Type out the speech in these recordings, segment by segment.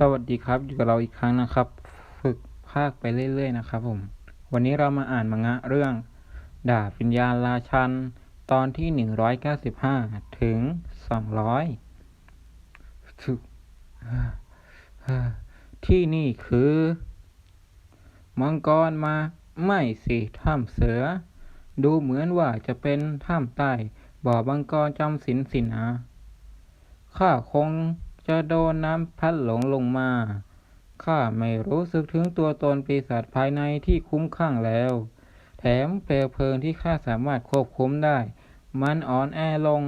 สวัสดีครับ อยู่กับเราอีกครั้งนะครับ ฝึกภาคไปเรื่อยๆนะครับผม วันนี้เรามาอ่านมังงะเรื่อง ดาบวิญญาณราชัน ตอนที่หนึ่งร้อยเก้าสิบห้าถึงสองร้อยที่นี่คือ มังกรมาไม่สิถ้ำเสือ ดูเหมือนว่าจะเป็นถ้ำใต้บ่อมังกรจำศีลสินะข้าคง จะโดนน้ำพัดหลงลงมา ข้าไม่รู้สึกถึงตัวตนปีศาจภายในที่คุ้มข้างแล้ว แถมเปลวเพลิงที่ข้าสามารถควบคุมได้ มันอ่อนแอลง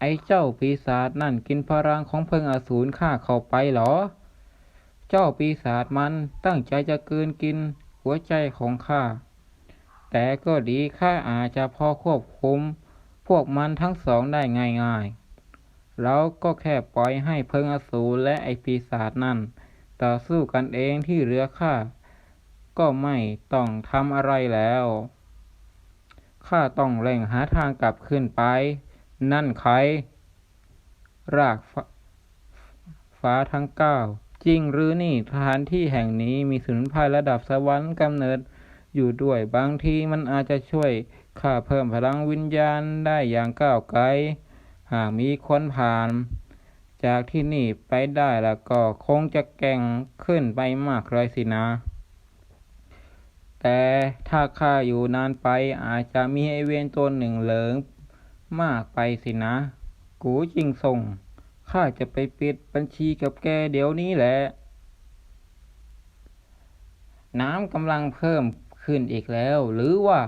ไอ้เจ้าปีศาจนั่นกินพลังของเพลิงอสูรข้าเข้าไปหรอ เจ้าปีศาจมันตั้งใจจะเกินกินหัวใจของข้า แต่ก็ดีข้าอาจจะพอควบคุม พวกมันทั้งสองได้ง่ายๆ เราก็แค่ปล่อยให้เพิงอสูรและไอปีศาจนั่น ต่อสู้กันเองที่เรือข้าก็ไม่ต้องทำอะไรแล้วข้าต้องเร่งหาทางกลับขึ้นไป นั่นใคร รากฟ้าทั้งเก้าจริงหรือนี่สถานที่แห่งนี้มีสุนไพรระดับสวรรค์กำเนิดอยู่ด้วยบางทีมันอาจจะช่วยข้าเพิ่มพลังวิญญาณได้อย่างก้าวไกล หากมีคนผ่าน จากที่นี่ไปได้แล้วก็คงจะแก่งขึ้นไปมากเลยสินะ แต่ถ้าข้าอยู่นานไปอาจจะมีไอเวนตัวหนึ่งเหลิงมากไปสินะ กูจริงส่งข้าจะไปปิดบัญชีกับแกเดี๋ยวนี้แหละ น้ำกำลังเพิ่มขึ้นอีกแล้วหรือว่า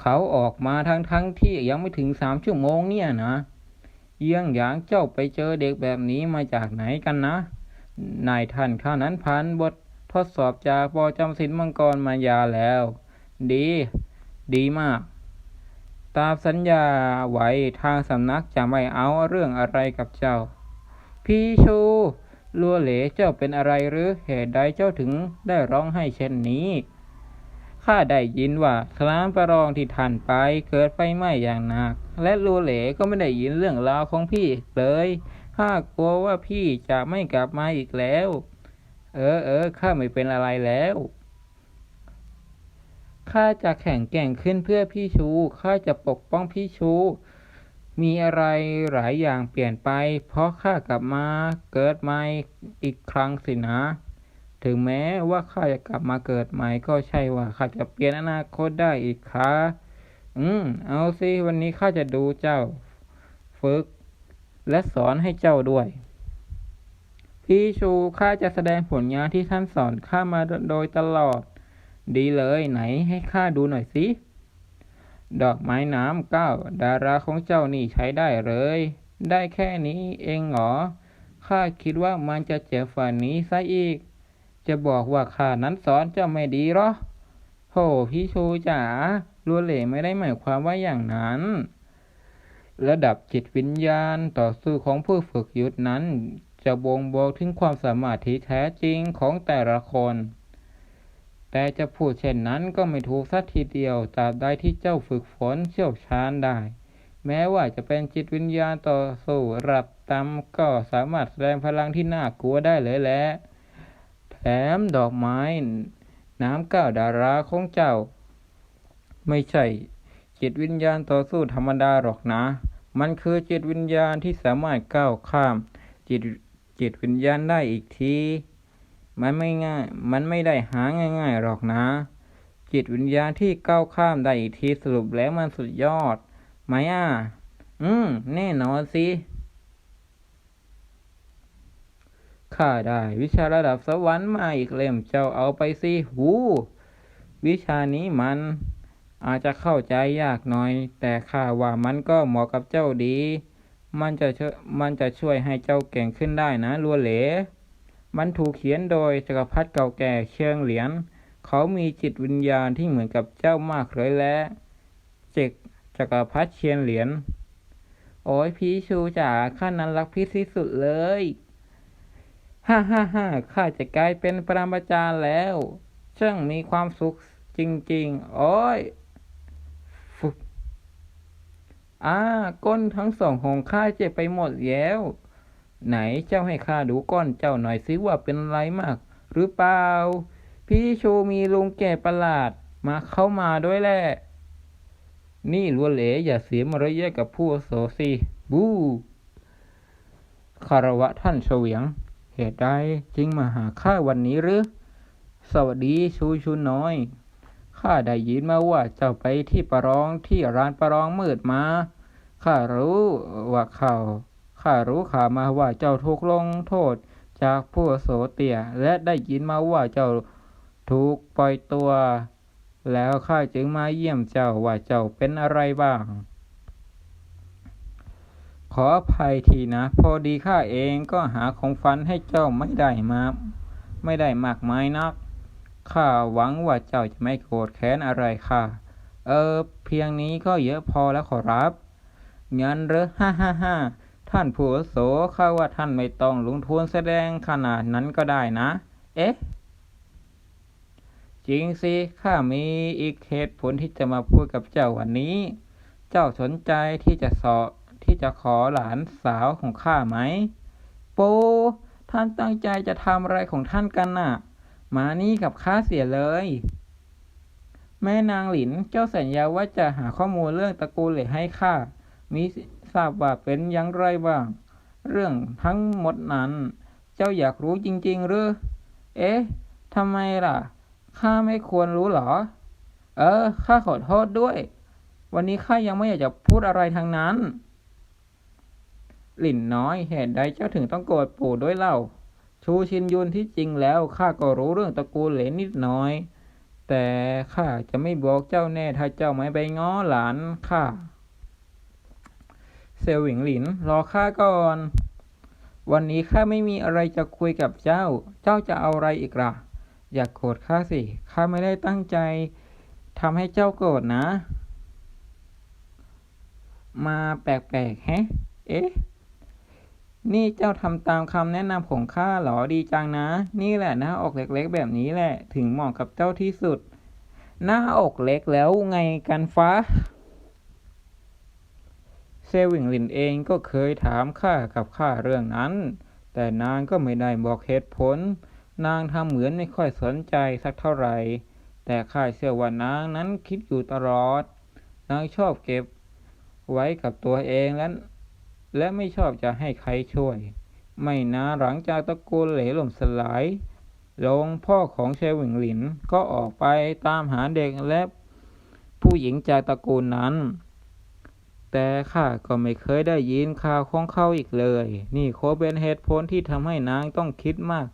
เขาออกมาทั้งทั้งที่ยังไม่ถึงสามชั่วโมงเนี่ยนะเยี่ยงอย่างเจ้าไปเจอเด็กแบบนี้มาจากไหนกันนะ นายท่านข้านั้นผ่านบททดสอบจากปอจำสินมังกรมายาแล้ว ดี ดีมาก ตามสัญญาไว้ทางสำนักจะไม่เอาเรื่องอะไรกับเจ้า พี่ชูลัวเหลเจ้าเป็นอะไรหรือเหตุใดเจ้าถึงได้ร้องให้เช่นนี้ ข้าได้ยินว่าสลามประรองที่ท่านไปเกิดไฟไหม้อย่างหนัก และลูเหลก็ไม่ได้ยินเรื่องราวของพี่เลยข้ากลัวว่าพี่จะไม่กลับมาอีกแล้ว เออเออข้าไม่เป็นอะไรแล้วข้าจะแข่งแก่งขึ้นเพื่อพี่ชูข้าจะปกป้องพี่ชู มีอะไรหลายอย่างเปลี่ยนไป เพราะข้ากลับมาเกิดใหม่อีกครั้งสินะ ถึงแม้ว่าข้าจะกลับมาเกิดใหม่ก็ใช่ว่าข้าจะเปลี่ยนอนาคตได้อีกค่ะอืม เอาสิวันนี้ข้าจะดูเจ้า ฝึก และสอนให้เจ้าด้วย พี่ชูข้าจะแสดงผลงานที่ท่านสอนข้ามาโดยตลอด ดีเลยไหนให้ข้าดูหน่อยสิ ดอกไม้น้ำเก้า ดาราของเจ้านี่ใช้ได้เลย ได้แค่นี้เองเหรอข้าคิดว่ามันจะเจ็บฝันนี้ซะอีก จะบอกว่าข้านั้นสอนเจ้าไม่ดีหรอโธ่พี่ชูจ๋าลัวเหล่ไม่ได้หมายความว่าอย่างนั้น ระดับจิตวิญญาณต่อสู้ของผู้ฝึกยุทธนั้น จะบ่งบอกถึงความสามารถที่แท้จริงของแต่ละคน แต่จะพูดเช่นนั้นก็ไม่ถูกสักทีเดียวตราบใดที่เจ้าฝึกฝนเชี่ยวชาญได้ แม้ว่าจะเป็นจิตวิญญาณต่อสู้ระดับต่ำก็สามารถแสดงพลังที่น่ากลัวได้เลยแหละ แถมดอกไม้ น้ำก้าวดาราของเจ้า ไม่ใช่ จิตวิญญาณต่อสู้ธรรมดาหรอกนะ มันคือจิตวิญญาณที่สามารถก้าวข้าม จิตจิตวิญญาณได้อีกที มันไม่ง่าย มันไม่ได้หาง่าย ๆหรอกนะ จิตวิญญาณที่ก้าวข้ามได้อีกทีสรุปแล้วมันสุดยอดไหมอะ อืม แน่นอนสิ ข้าได้ วิชาระดับสวรรค์มาอีกเล่มเจ้าเอาไปสิหูวิชานี้มันอาจจะเข้าใจยากหน่อย แต่ข้าว่ามันก็เหมาะกับเจ้าดี มันจะมันจะช่วยให้เจ้าเก่งขึ้นได้นะลัวเหล มันถูกเขียนโดยจักรพรรดิเก่าแก่เชียงเหรียญเขามีจิตวิญญาณที่เหมือนกับเจ้ามากเลยและเจกจักรพรรดิเชียงเหรียญโอ้ยพี่ชูจ๋าข้านั้นรักพี่ที่สุดเลย ฮ่าฮ่าฮ่าข้าจะกลายเป็นปรมาจารย์แล้ว ช่างมีความสุขจริงๆ โอ้ยฟุบอ่า ก้นทั้งสองของข้าเจ็บไปหมดแล้ว ไหนเจ้าให้ข้าดูก้อนเจ้าหน่อยสิว่าเป็นไรมาก หรือเปล่า พี่ชูมีลุงแก่ประหลาด มาเข้ามาด้วยแหละ นี่ลัวเหลอย่าเสียมารยาทกับผู้โสสิบูคารวะท่านเฉวียง เหตุใดจึงมาหาข้าวันนี้หรือ สวัสดีชูชูน้อย ข้าได้ยินมาว่าเจ้าไปที่ประรองที่ร้านประรองมืดมา ข้ารู้ว่าเขาข้ารู้ข่าวมาว่าเจ้าถูกลงโทษจากผู้อาวุโสเตี่ยและได้ยินมาว่าเจ้าถูกปล่อยตัว แล้วข้าจึงมาเยี่ยมเจ้าว่าเจ้าเป็นอะไรบ้าง ออภัยทีนะ พอดีข้าเองก็หาของฟันให้เจ้าไม่ได้มา ไม่ได้มากมายนัก ข้าหวังว่าเจ้าจะไม่โกรธแค้นอะไรข้าเออ เพียงนี้ก็เยอะพอแล้วขอรับ งั้นเหรอฮ่าฮ่าฮ่าท่านผู้อาวุโสข้าว่าท่านไม่ต้องลงทุนแสดงขนาดนั้นก็ได้นะ เอ๊ะ จริงสิ ข้ามีอีกเหตุผลที่จะมาพูดกับเจ้าวันนี้ เจ้าสนใจที่จะสอบ ที่จะขอหลานสาวของข้าไหม โป ท่านตั้งใจจะทำอะไรของท่านกันน่ะ มานี่กับข้าเสียเลย แม่นางหลินเจ้าสัญญาว่าจะหาข้อมูลเรื่องตระกูลเหล่ให้ข้ามีทราบว่าเป็นอย่างไรบ้าง เรื่องทั้งหมดนั้น เจ้าอยากรู้จริง ๆ หรือ เอ๊ะทำไมล่ะ ข้าไม่ควรรู้หรอ เออ ข้าขอโทษด้วย วันนี้ข้ายังไม่อยากจะพูดอะไรทางนั้น หลินน้อยเหตุใดเจ้าถึงต้องโกรธปู่ด้วยเล่า ชูชินยุนที่จริงแล้วข้าก็รู้เรื่องตระกูลเหลนนิดน้อย แต่ข้าจะไม่บอกเจ้าแน่ถ้าเจ้าไม่ไปง้อหลานข้าเซลหวิงหลินรอข้าก่อน วันนี้ข้าไม่มีอะไรจะคุยกับเจ้า เจ้าจะเอาอะไรอีกล่ะ อย่ากโกรธข้าสิข้าไม่ได้ตั้งใจทำให้เจ้าโกรธนะ มาแปลกๆแฮะ เอ๊ะ นี่เจ้าทำตามคำแนะนำของข้าหรอดีจังนะ นี่แหละหน้าอกเล็กๆ แบบนี้แหละ ถึงเหมาะกับเจ้าที่สุด หน้าอกเล็กแล้วไงกันฟ้าเซวิงหลินเองก็เคยถามข้ากับข้าเรื่องนั้น แต่นางก็ไม่ได้บอกเหตุผล นางทำเหมือนไม่ค่อยสนใจสักเท่าไหร่ แต่ข้าเชื่อว่านางนั้นคิดอยู่ตลอด นางชอบเก็บไว้กับตัวเองและ และไม่ชอบจะให้ใครช่วย ไม่นานหลังจากตระกูลเหลล่มสลายลงพ่อของเชวิงหลินก็ออกไปตามหาเด็กและผู้หญิงจากตระกูลนั้น แต่ข้าก็ไม่เคยได้ยินข่าวของเขาอีกเลย นี่โคเป็นเหตุผลที่ทำให้นางต้องคิดมาก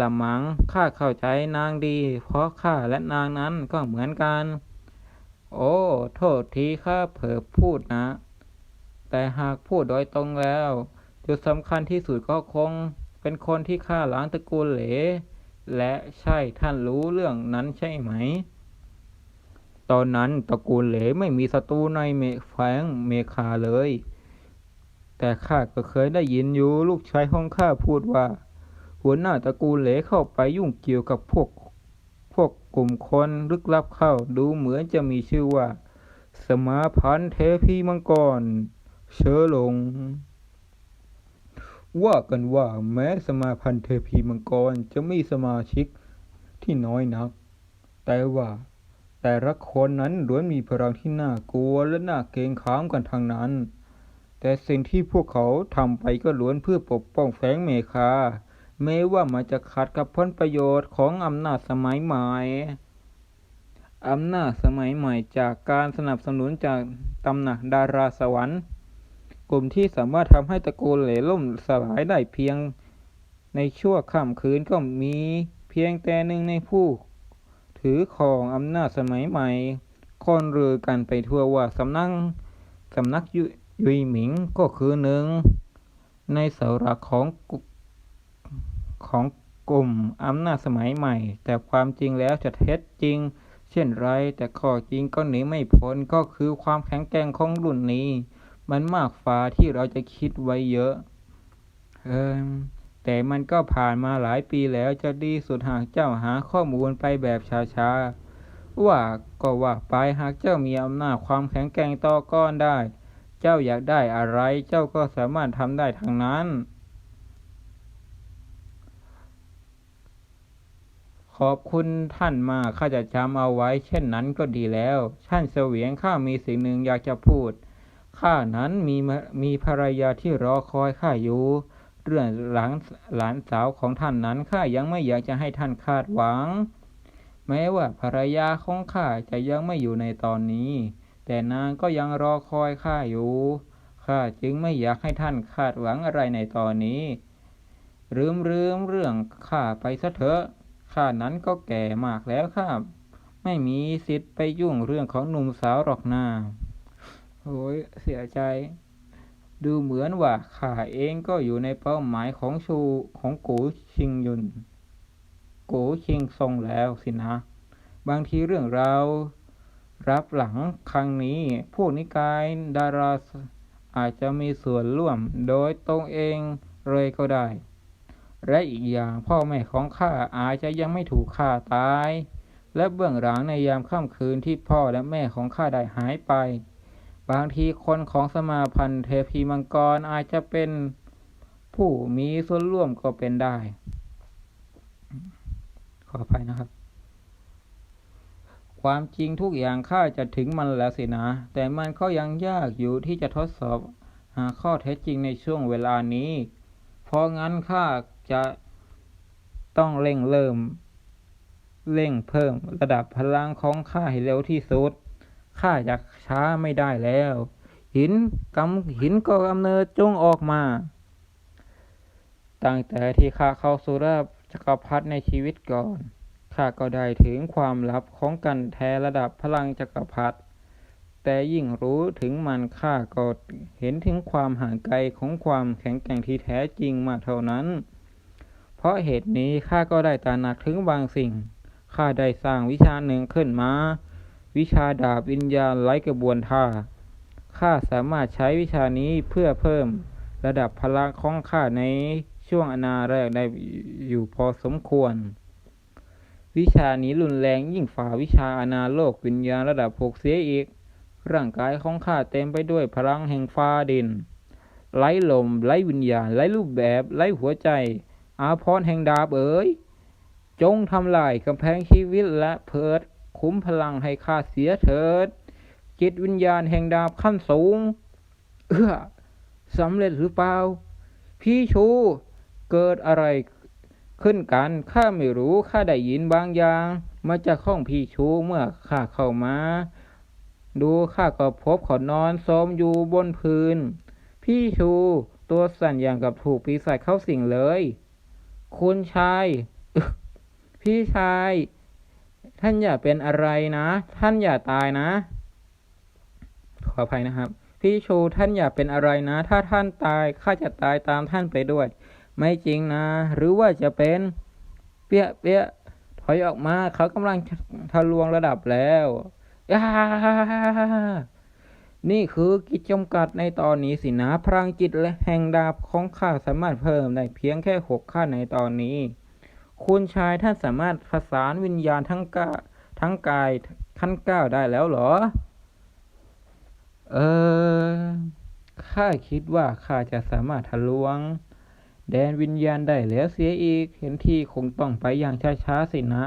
ละมังข้าเข้าใจนางดี เพราะข้าและนางนั้นก็เหมือนกัน โอ้ โทษทีข้าเผลอพูดนะ แต่หากพูดโดยตรงแล้ว จุดสำคัญที่สุดก็คง เป็นคนที่ฆ่าล้างตระกูลเหล และใช่ท่านรู้เรื่องนั้นใช่ไหม ตอนนั้นตระกูลเหลไม่มีศัตรูในเมแฝงเมคาเลย แต่ข้าก็เคยได้ยินอยู่ลูกชายของข้าพูดว่า หัวหน้าตระกูลเหลเข้าไปยุ่งเกี่ยวกับพวกพวกกลุ่มคนลึกลับเข้าดูเหมือนจะมีชื่อว่า สมาพันธ์เทพีมังกร เชอลง ว่ากันว่าแม้สมาพันธ์เทพีมังกรจะมีสมาชิกที่น้อยนัก แต่ว่าแต่ละคนนั้นล้วนมีพลังที่น่ากลัวและน่าเกรงขามกันทางนั้น แต่สิ่งที่พวกเขาทำไปก็ล้วนเพื่อปกป้องแฝงเมคาแม้ว่ามันจะขัดกับผลประโยชน์ของอำนาจสมัยใหม่ อำนาจสมัยใหม่จากการสนับสนุนจากตำหนักดาราสวรรค์ กลุ่มที่สามารถทำให้ตระกูลเหลล่มสลายได้เพียง ในชั่วค่ำคืนก็มีเพียงแต่หนึ่งในผู้ถือครองอำนาจสมัยใหม่คนเรือกันไปทั่วว่าสำนักสำนักยุยหมิงก็คือหนึ่ง ในเสาหลักของของกลุ่มอำนาจสมัยใหม่ แต่ความจริงแล้วจะเท็จจริง เช่นไรแต่ข้อจริงก็หนีไม่พ้นก็คือความแข็งแกร่งของรุ่นนี้ มันมากฟ้าที่เราจะคิดไว้เยอะเออแต่มันก็ผ่านมาหลายปีแล้วจะดีสุดหากเจ้าหาข้อมูลไปแบบช้าๆ ว่าก็ว่าไปหากเจ้ามีอำนาจความแข็งแกร่งต่อก้อนได้ เจ้าอยากได้อะไรเจ้าก็สามารถทำได้ทางนั้น ขอบคุณท่านมาข้าจะจำเอาไว้ เช่นนั้นก็ดีแล้ว ท่านเสวียงข้ามีสิ่งหนึ่งอยากจะพูด ข้านั้นมีมีภรรยาที่รอคอยข้าอยู่ เรื่องหลานหลานสาวของท่านนั้นข้ายังไม่อยากจะให้ท่านคาดหวัง แม้ว่าภรรยาของข้าจะยังไม่อยู่ในตอนนี้ แต่นางก็ยังรอคอยข้าอยู่ข้าจึงไม่อยากให้ท่านคาดหวังอะไรในตอนนี้ลืมลืมเรื่องข้าไปซะเถอะข้านั้นก็แก่มากแล้วข้าไม่มีสิทธิ์ไปยุ่งเรื่องของหนุ่มสาวหรอกนา โอ้ยเสียใจ ดูเหมือนว่าข้าเองก็อยู่ในเป้าหมายของชูของโกชิงยุน โกชิงซงแล้วสินะ บางทีเรื่องราวรับหลังครั้งนี้ พวกนิกายดาราอาจจะมีส่วนร่วมโดยตรงเองเลยก็ได้ และอีกอย่างพ่อแม่ของข้าอาจจะยังไม่ถูกฆ่าตาย และเบื้องหลังในยามค่ำคืนที่พ่อและแม่ของข้าได้หายไป บางทีคนของสมาพันธ์เทพีมังกรอาจจะเป็นผู้มีส่วนร่วมก็เป็นได้ ขออภัยนะครับ ความจริงทุกอย่างข้าจะถึงมันแล้วสินะ แต่มันก็ยังยากอยู่ที่จะทดสอบหาข้อเท็จจริงในช่วงเวลานี้ เพราะงั้นข้าจะต้องเร่งเริ่ม เร่งเพิ่มระดับพลังของข้าให้เร็วที่สุด ข้าจะช้าไม่ได้แล้ว หินกำหินก็กำเนิดจงออกมา ตั้งแต่ที่ข้าเข้าสู่ระดับจักรพรรดิในชีวิตก่อนข้าก็ได้ถึงความลับของกันแท้ระดับพลังจักรพรรดิแต่ยิ่งรู้ถึงมันข้าก็เห็นถึงความห่างไกลของความแข็งแกร่งที่แท้จริงมากเท่านั้น เพราะเหตุนี้ข้าก็ได้ตระหนักถึงบางสิ่งข้าได้สร้างวิชาหนึ่งขึ้นมา วิชาดาบวิญญาณไร้กระบวนท่า ข้าสามารถใช้วิชานี้เพื่อเพิ่มระดับพลังของข้าในช่วงอนาแรกได้อยู่พอสมควร วิชานี้รุนแรงยิ่งฝ่าวิชาอนาโลกวิญญาณระดับหกเสียอีก ร่างกายของข้าเต็มไปด้วยพลังแห่งฟ้าดิน ไร้ลม ไร้วิญญาณ ไร้รูปแบบ ไร้หัวใจ อาพรแห่งดาบเอ๋ย จงทำลายกำแพงชีวิตและเพิด คุ้มพลังให้ข้าเสียเถิด จิตวิญญาณแห่งดาบขั้นสูง เอื้อสำเร็จหรือเปล่า พี่ชู เกิดอะไรขึ้นกัน ข้าไม่รู้ ข้าได้ยินบางอย่าง มาจากห้องพี่ชูเมื่อข้าเข้ามา ดูข้าก็พบเขานอนซมอยู่บนพื้น พี่ชูตัวสั่นอย่างกับถูกปีศาจเข้าสิงเลย คุณชาย พี่ชาย ท่านอย่าเป็นอะไรนะ ท่านอย่าตายนะ ขออภัยนะครับ พี่ชูท่านอย่าเป็นอะไรนะ ถ้าท่านตายข้าจะตายตามท่านไปด้วย ไม่จริงนะ หรือว่าจะเป็น เปี้ยเปี้ยถอยออกมาเขากำลังทะลวงระดับแล้วนี่คือกิจจำกัดในตอนนี้สินะพลังจิตและแห่งดาบของข้าสามารถเพิ่มได้เพียงแค่หกขั้นในตอนนี้ คุณชายท่านสามารถผสานวิญญาณทั้งกาทั้งกายขั้นเก้าได้แล้วเหรอ เออข้าคิดว่าข้าจะสามารถทะลวง แดนวิญญาณได้แล้วเสียอีก เห็นที่คงต้องไปอย่างช้าๆสินะ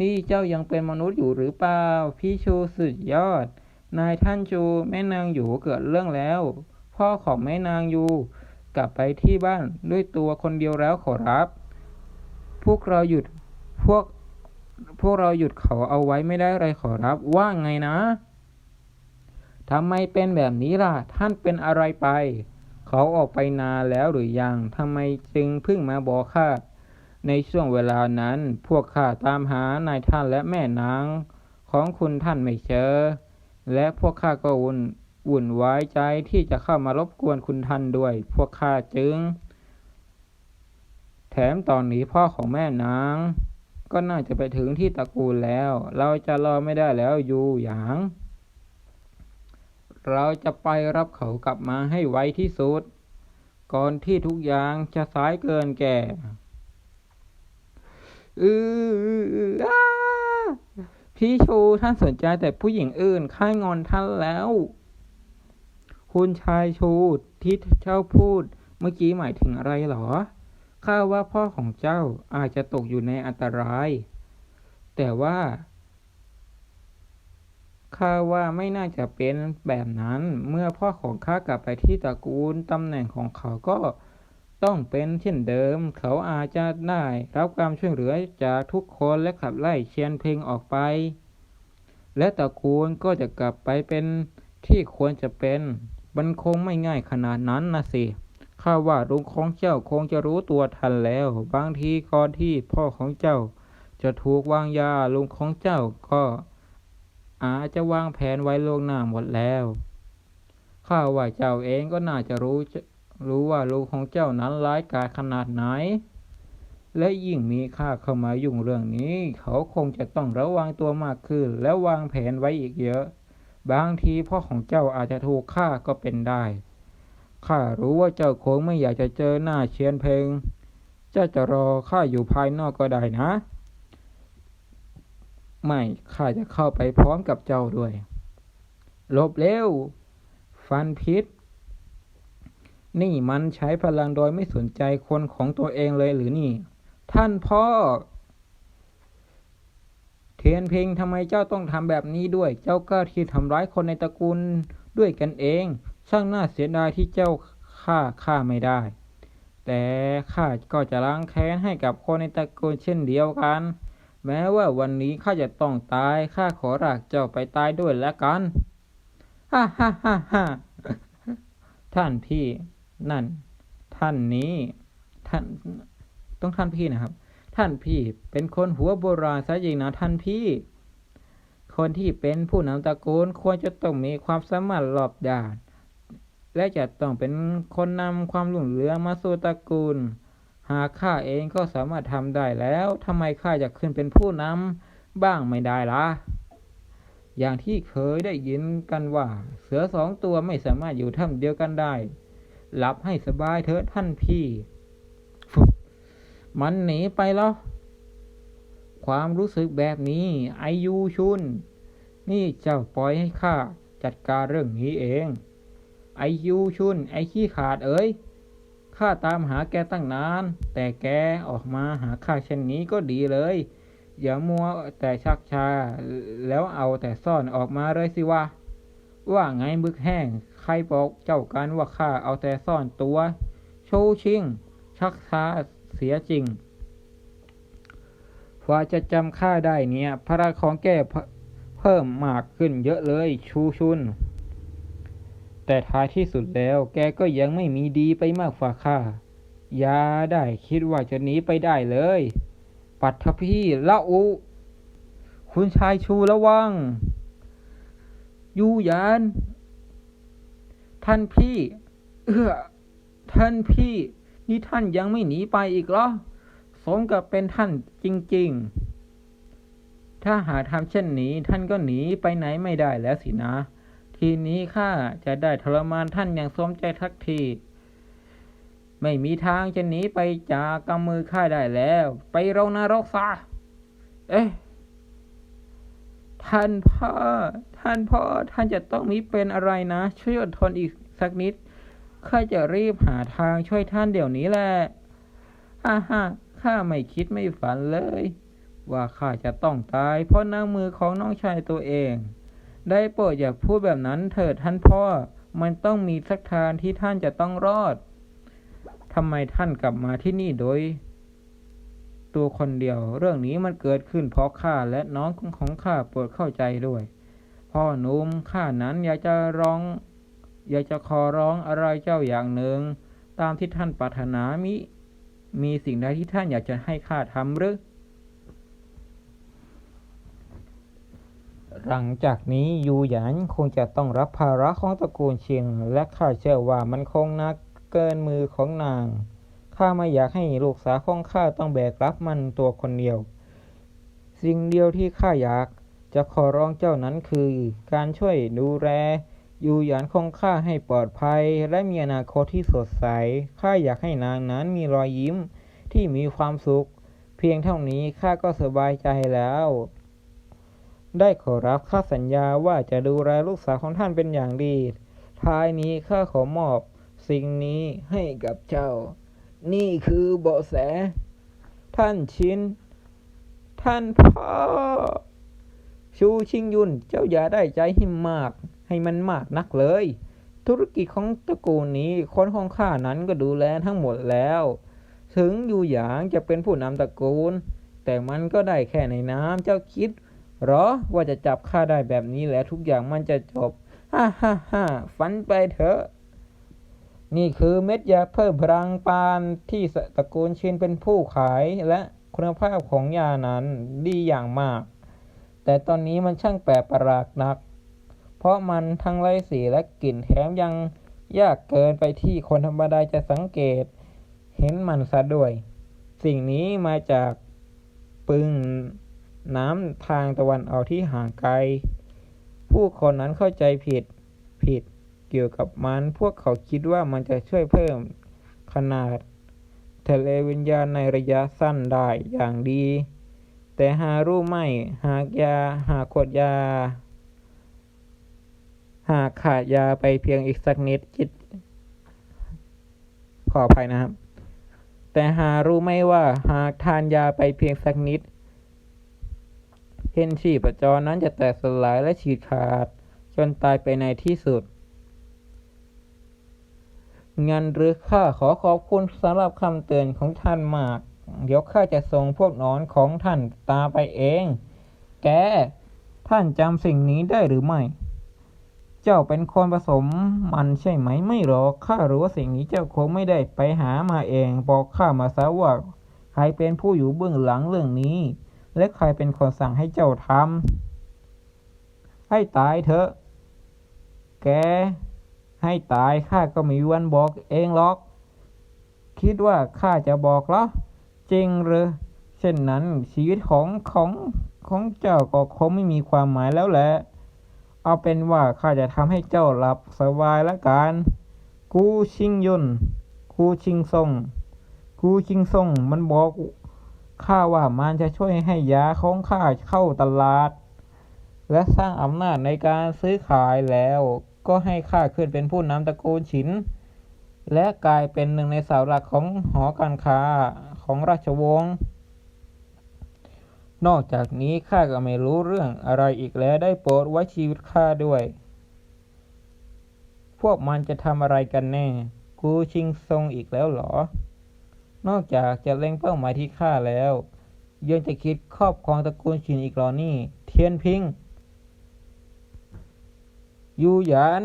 นี่เจ้ายังเป็นมนุษย์อยู่หรือเปล่า พี่ชูสุดยอด นายท่านชูแม่นางอยู่เกิดเรื่องแล้ว พ่อของแม่นางอยู่ กลับไปที่บ้านด้วยตัวคนเดียวแล้วขอรับ พวกเราหยุดพวกพวกเราหยุดเขาเอาไว้ไม่ได้เลยขอรับ ว่าไงนะทำไมเป็นแบบนี้ล่ะ ท่านเป็นอะไรไป เขาออกไปนานแล้วหรือยังทำไมจึงเพิ่งมาบอกข้าในช่วงเวลานั้น พวกข้าตามหานายท่านและแม่นางของคุณท่านไม่เจอ และพวกข้าก็วุ่นวุ่นวายใจที่จะเข้ามารบกวนคุณท่านด้วย พวกข้าจึง แถมตอนนี้พ่อของแม่นาง ก็น่าจะไปถึงที่ตระกูลแล้ว เราจะรอไม่ได้แล้วอยู่หยาง เราจะไปรับเขากลับมาให้ไวที่สุด ก่อนที่ทุกอย่างจะสายเกินแก่อืออพี่ชูท่านสนใจแต่ผู้หญิงอื่นข้างอนท่านแล้ว คุณชายชูที่เจ้าพูดเมื่อกี้หมายถึงอะไรหรอ ข้าว่าพ่อของเจ้าอาจจะตกอยู่ในอันตราย แต่ว่าข้าว่าไม่น่าจะเป็นแบบนั้น เมื่อพ่อของข้ากลับไปที่ตระกูลตำแหน่งของเขาก็ต้องเป็นเช่นเดิม เขาอาจจะได้รับความช่วยเหลือจากทุกคนและขับไล่เชียนเพลงออกไป และตระกูลก็จะกลับไปเป็นที่ควรจะเป็นมันคงไม่ง่ายขนาดนั้นนะสิ ข้าว่าลุงของเจ้าคงจะรู้ตัวทันแล้ว บางทีก่อนที่พ่อของเจ้า จะถูกวางยาลุงของเจ้าก็อาจจะวางแผนไว้ล่วงหน้าหมดแล้ว ข้าว่าเจ้าเองก็น่าจะรู้รู้ว่าลุงของเจ้านั้นร้ายกาจขนาดไหน และยิ่งมีข้าเข้ามายุ่งเรื่องนี้ เขาคงจะต้องระวังตัวมากขึ้น และวางแผนไว้อีกเยอะ บางทีพ่อของเจ้าอาจจะถูกฆ่าก็เป็นได้ ข้ารู้ว่าเจ้าคงไม่อยากจะเจอหน้าเชียนเพลง เจ้าจะรอข้าอยู่ภายนอกก็ได้นะ ไม่ข้าจะเข้าไปพร้อมกับเจ้าด้วย ลบเร็ว ฟันพิษ นี่มันใช้พลังโดยไม่สนใจคนของตัวเองเลยหรือนี่ ท่านพ่อ เทียนเพ็งทำไมเจ้าต้องทำแบบนี้ด้วย เจ้ากล้าที่ทำร้ายคนในตระกูลด้วยกันเอง ช่างน่าเสียดายที่เจ้าฆ่าข้าไม่ได้ แต่ข้าก็จะล้างแค้นให้กับคนในตระกูลเช่นเดียวกัน แม้ว่าวันนี้ข้าจะต้องตาย ข้าขอรากเจ้าไปตายด้วยแล้วกัน ฮ่าฮ่าฮ่าฮ่าท่านพี่นั่น ท่านนี้ ท่าน ต้องท่านพี่นะครับ ท่านพี่เป็นคนหัวโบราณซะจริงนะท่านพี่ คนที่เป็นผู้นำตระกูลควรจะต้องมีความสามารถรอบด้าน และจะต้องเป็นคนนำความรุ่งเรืองมาสู่ตระกูล หากข้าเองก็สามารถทำได้แล้วทำไมข้าจะขึ้นเป็นผู้นำบ้างไม่ได้ล่ะอย่างที่เคยได้ยินกันว่า เสือสองตัวไม่สามารถอยู่ถ้ำเดียวกันได้ หลับให้สบายเถิดท่านพี่มันหนีไปแล้ว ความรู้สึกแบบนี้ไอยูชุน นี่เจ้าปล่อยให้ข้าจัดการเรื่องนี้เอง ไอยูชุน ไอขี้ขาดเอ๋ยข้าตามหาแกตั้งนาน แต่แกออกมาหาข้าเช่นนี้ก็ดีเลย อย่ามัวแต่ชักชา แล้วเอาแต่ซ่อนออกมาเลยสิวะ ว่าไงมึกแห้ง ใครบอกเจ้ากันว่าข้าเอาแต่ซ่อนตัว โชว์ชิง ชักช้าเสียจริงกว่าจะจำข้าได้เนี่ย พระของแกเพิ่มมากขึ้นเยอะเลย ชูชุน แต่ท้ายที่สุดแล้วแกก็ยังไม่มีดีไปมากฝ่าข้าอย่าได้คิดว่าจะหนีไปได้เลย ปัทภีละอุ คุณชายชูระวัง ยูยาน ท่านพี่ เออท่านพี่ นี่ท่านยังไม่หนีไปอีกเหรอ สมกับเป็นท่านจริง ๆ ถ้าหาทำเช่นนี้ท่านก็หนีไปไหนไม่ได้แล้วสินะ ทีนี้ข้าจะได้ทรมานท่านอย่างสมใจทักที ไม่มีทางจะหนีไปจากกำมือข้าได้แล้ว ไปโรงนรกซะเอ๊ะท่านพ่อ ท่านพ่อ ท่านจะต้องมีเป็นอะไรนะ ช่วยอดทนอีกสักนิด ข้าจะรีบหาทางช่วยท่านเดี๋ยวนี้แหละฮ่าฮ่าข้าไม่คิดไม่ฝันเลย ว่าข้าจะต้องตายเพราะน้ำมือของน้องชายตัวเอง ได้โปรดอย่าพูดแบบนั้นเถิดท่านพ่อ มันต้องมีสักทางที่ท่านจะต้องรอดทำไมท่านกลับมาที่นี่โดย ตัวคนเดียว เรื่องนี้มันเกิดขึ้นเพราะข้าและน้องของข้าโปรดเข้าใจด้วย พ่อหนุ่มข้านั้นอยากจะร้อง อยากจะขอร้องอะไรเจ้าอย่างหนึ่ง ตามที่ท่านปรารถนามิ มีสิ่งใดที่ท่านอยากจะให้ข้าทำหรือ หลังจากนี้ยูหยานคงจะต้องรับภาระของตระกูลเชียง และข้าเชื่อว่ามันคงนักเกินมือของนาง ข้าไม่อยากให้ลูกสาวของข้าต้องแบกรับมันตัวคนเดียว สิ่งเดียวที่ข้าอยากจะขอร้องเจ้านั้นคือ การช่วยดูแลยูหยานของข้าให้ปลอดภัย และมีอนาคตที่สดใส ข้าอยากให้นางนั้นมีรอยยิ้มที่มีความสุข เพียงเท่านี้ข้าก็สบายใจแล้ว ได้ขอรับข้าสัญญาว่าจะดูแลลูกสาวของท่านเป็นอย่างดี ท้ายนี้ข้าขอมอบสิ่งนี้ให้กับเจ้า นี่คือเบาะแส ท่านชิน ท่านพ่อ ชูชิงยุน เจ้าอย่าได้ใจให้มาก ให้มันมากนักเลย ธุรกิจของตระกูลนี้คนของข้านั้นก็ดูแลทั้งหมดแล้ว ถึงอยู่หยางจะเป็นผู้นำตระกูล แต่มันก็ได้แค่ในน้ำเจ้าคิด หรอว่าจะจับข้าได้แบบนี้แล้วทุกอย่างมันจะจบ ฮ่าฮ่าฮ่าฝันไปเถอะ นี่คือเม็ดยาเพิ่มพลังปานที่ตระกูลชินเป็นผู้ขายและคุณภาพของยานั้นดีอย่างมาก แต่ตอนนี้มันช่างแปลกประหลาดนัก เพราะมันทั้งไร้สีและกลิ่นแถมยังยากเกินไปที่คนธรรมดาจะสังเกต เห็นมันซะด้วย สิ่งนี้มาจากปึง น้ำทางตะวันออกที่ห่างไกล ผู้คนนั้นเข้าใจผิดผิดเกี่ยวกับมัน พวกเขาคิดว่ามันจะช่วยเพิ่มขนาดทะเลวิญญาณในระยะสั้นได้อย่างดี แต่หารู้ไหมหากยาหากขวดยา หากขาดยาไปเพียงอีกสักนิดจิต ขออภัยนะครับ แต่หารู้ไหมว่าหากทานยาไปเพียงสักนิด เห็นชีพจรนั้นจะแตกสลายและฉีกขาด จนตายไปในที่สุดงั้นหรือข้าขอขอบคุณสำหรับคำเตือนของท่านมาก เดี๋ยวข้าจะส่งพวกนอนของท่านตาไปเอง แก ท่านจำสิ่งนี้ได้หรือไม่ เจ้าเป็นคนผสมมันใช่ไหมไม่หรอกข้ารู้ว่าสิ่งนี้เจ้าคงไม่ได้ไปหามาเอง บอกข้ามาซะว่าใครเป็นผู้อยู่เบื้องหลังเรื่องนี้ และใครเป็นคนสั่งให้เจ้าทำให้ตายเถอะ แก ให้ตายข้าก็มีวันบอกเองหรอก คิดว่าข้าจะบอกเหรอ จริงหรือ เช่นนั้นชีวิตของของของเจ้าก็คงไม่มีความหมายแล้วแหละ เอาเป็นว่าข้าจะทำให้เจ้าหลับสบายละกัน กูชิงยุนกูชิงซงกูชิงซงมันบอก ข้าว่ามันจะช่วยให้ยาของข้าเข้าตลาด และสร้างอำนาจในการซื้อขายแล้วก็ให้ข้าขึ้นเป็นผู้นำตระกูลฉิน และกลายเป็นหนึ่งในเสาหลักของหอการค้าของราชวงศ์นอกจากนี้ข้าก็ไม่รู้เรื่องอะไรอีกแล้วได้โปรดไว้ชีวิตข้าด้วย พวกมันจะทำอะไรกันแน่ กูชิงซงอีกแล้วเหรอ นอกจากจะเล็งเป้าหมายที่ข้าแล้ว ยังจะคิดครอบครองตระกูลชินอีกหรอนี่ เทียนพิง ยูหยาน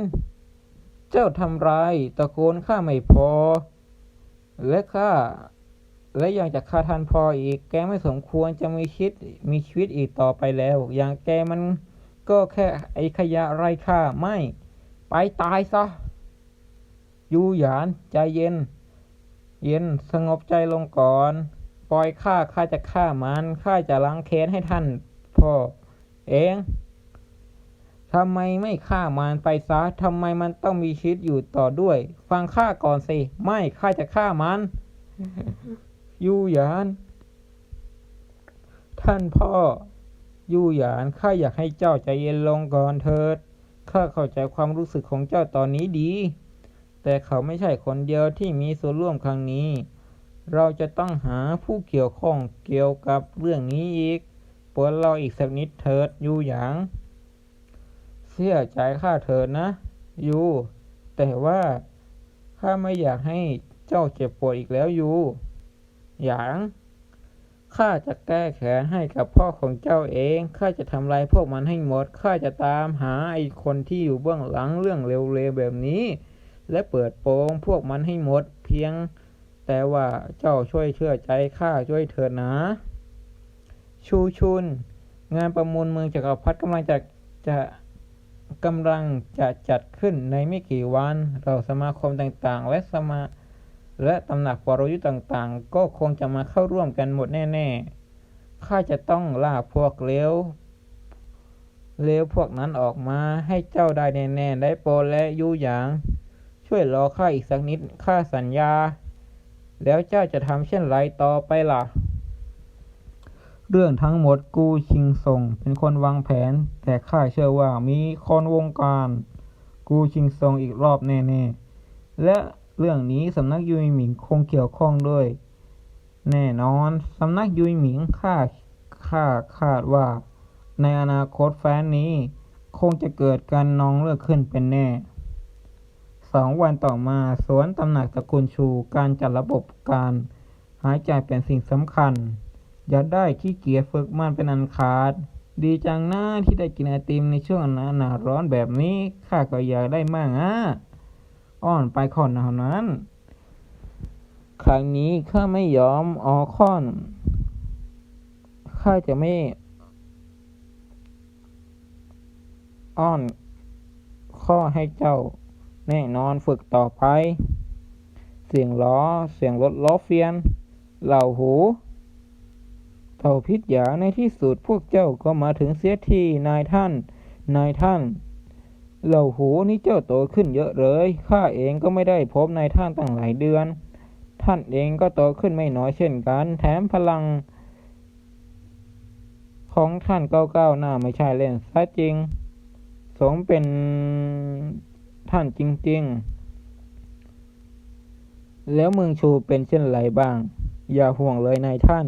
เจ้าทำร้ายตระกูลข้าไม่พอ และข้าและยังจะฆ่าท่านพออีก แกไม่สมควรจะมีชีวิตมีชีวิตอีกต่อไปแล้ว อย่างแกมันก็แค่ไอ้ขยะไร้ค่าไม่ ไปตายซะ ยูหยานใจเย็น เย็นสงบใจลงก่อน ปล่อยข้าข้าจะฆ่ามันข้าจะล้างแค้นให้ท่านพ่อเองทำไมไม่ฆ่ามันไปซะทำไมมันต้องมีชีวิตอยู่ต่อด้วย ฟังข้าก่อนสิ ไม่ข้าจะฆ่ามัน ยูหยาน ท่านพ่อ ยูหยานข้าอยากให้เจ้าใจเย็นลงก่อนเถิด ข้าเข้าใจความรู้สึกของเจ้าตอนนี้ดี แต่เขาไม่ใช่คนเดียวที่มีส่วนร่วมครั้งนี้ เราจะต้องหาผู้เกี่ยวข้องเกี่ยวกับเรื่องนี้อีกปรดรออีกสักนิดเถิดยูหยาง เสียใจข้าเถิดนะยูแต่ว่าข้าไม่อยากให้เจ้าเจ็บปวดอีกแล้วยูหยางข้าจะแก้แค้นให้กับพ่อของเจ้าเอง ข้าจะทำลายพวกมันให้หมด ข้าจะตามหาไอ้คนที่อยู่เบื้องหลังเรื่องเร็วๆแบบนี้ และเปิดโปงพวกมันให้หมด เพียง แต่ว่าเจ้าช่วยเชื่อใจข้าช่วยเถิดนะ ชูชุน งานประมูลเมืองจักรพรรดิกำลังจะจะกำลังจะจัดขึ้นในไม่กี่วันเราสมาคมต่างๆ และสมาและตำหนักปรยุทธ์ต่างๆ ก็คงจะมาเข้าร่วมกันหมดแน่ๆ ข้าจะต้องล่าพวกเลวเลวพวกนั้นออกมาให้เจ้าได้แน่ๆ ได้โปรและยูหยาง ช่วยรอข้าอีกสักนิดข้าสัญญา แล้วเจ้าจะทำเช่นไรต่อไปล่ะ เรื่องทั้งหมดกูชิงส่ง เป็นคนวางแผน แต่ข้าเชื่อว่ามีคนวงการ กูชิงซงอีกรอบแน่ๆ และเรื่องนี้สำนักยุยหมิงคงเกี่ยวข้องด้วย แน่นอนสำนักยุยหมิงข้าข้าคาดว่า ในอนาคตแฟ้นนี้ คงจะเกิดการนองเลือกขึ้นเป็นแน่ สองวันต่อมาสวนตำหนักตระกูลชูการจัดระบบการหายใจเป็นสิ่งสำคัญ อย่าได้ขี้เกียจฝึกมันเป็นอันขาด ดีจังหนะที่ได้กินไอติมในช่วงหน้าหนาร้อนแบบนี้ข้าก็อยากได้มากอะอ้อนไปขอนเท่านั้น ครั้งนี้ข้าไม่ยอมออค่อนข้าจะไม่ อ้อนข้อให้เจ้า แน่นอนฝึกต่อไป เสียงล้อ เสียงรถล้อเฟียน เหล่าหูเต่าพิษยาในที่สุดพวกเจ้าก็มาถึงเสียทีนายท่าน นายท่าน เหล่าหูนี่เจ้าโตขึ้นเยอะเลย ข้าเองก็ไม่ได้พบนายท่านตั้งหลายเดือน ท่านเองก็โตขึ้นไม่น้อยเช่นกัน แถมพลัง ของท่านก้าวก้าหน้าไม่ใช่เล่นซะจริง สมเป็น ท่านจริง ๆ แล้วเมืองชูเป็นเช่นไรบ้าง อย่าห่วงเลยนายท่าน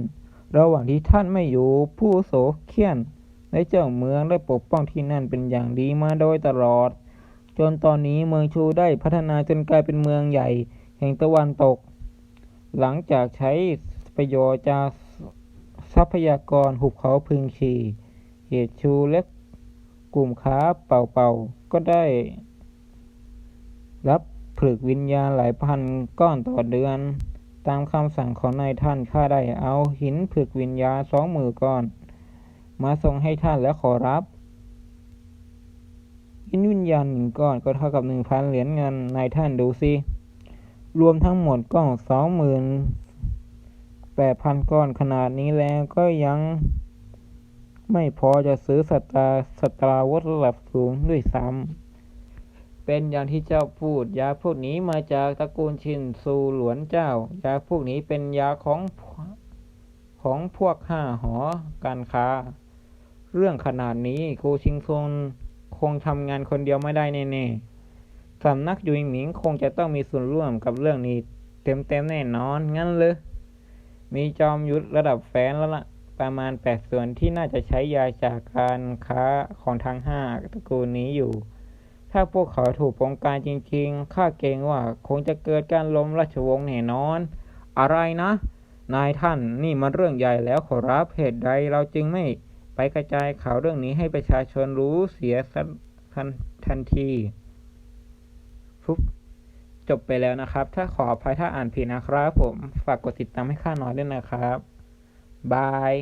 ระหว่างที่ท่านไม่อยู่ผู้โสเคียนในเจ้าเมืองได้ปกป้องที่นั่นเป็นอย่างดีมาโดยตลอด จนตอนนี้เมืองชูได้พัฒนาจนกลายเป็นเมืองใหญ่ แห่งตะวันตก หลังจากใช้ประโยชน์จากทรัพยากรหุบเขาพึงชี เหตุชูและกลุ่มค้าเป่าเป่าๆก็ได้ รับผลึกวิญญาณหลายพันก้อนต่อเดือน ตามคำสั่งของนายท่านข้าได้เอาหินผลึกวิญญาณสองหมื่นก้อน มาส่งให้ท่านแล้วขอรับหินวิญญาณหนึ่งก้อนก็เท่ากับหนึ่งพันเหรียญเงินนายท่านดูสิรวมทั้งหมดก็สองหมื่นแปดพันก้อนขนาดนี้แล้วก็ยังไม่พอจะซื้อสตาร์สตราวุธระดับสูงด้วยซ้ำ เป็นอย่างที่เจ้าพูด ยาพวกนี้มาจากตระกูลชินซูหลวนเจ้า ยาพวกนี้เป็นยาของของพวกห้าหอการค้า เรื่องขนาดนี้ครูชิงซงคงทำงานคนเดียวไม่ได้แน่ๆสำนักยุยหมิงคงจะต้องมีส่วนร่วมกับเรื่องนี้ เต็มๆแน่นอน งั้นเลยมีจอมยุทธระดับแฟนแล้วล่ะประมาณแปดส่วนที่น่าจะใช้ยาจากการค้าของทั้งห้าตระกูลนี้อยู่ ถ้าพวกเขาถูกปองการจริงๆ ข้าเกรงว่าคงจะเกิดการล้มราชวงศ์แน่นอน อะไรนะ นายท่านนี่มันเรื่องใหญ่แล้วขอรับเหตุใดเราจึงไม่ไปกระจายข่าวเรื่องนี้ให้ประชาชนรู้เสียสทันทันทีฟุบจบไปแล้วนะครับ ถ้าขออภัยถ้าอ่านผิดนะครับผม ฝากกดติดตามให้ข้าน้อยด้วยนะครับ บาย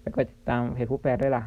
ไปกดติดตามเพจผู้แปลด้วยล่ะ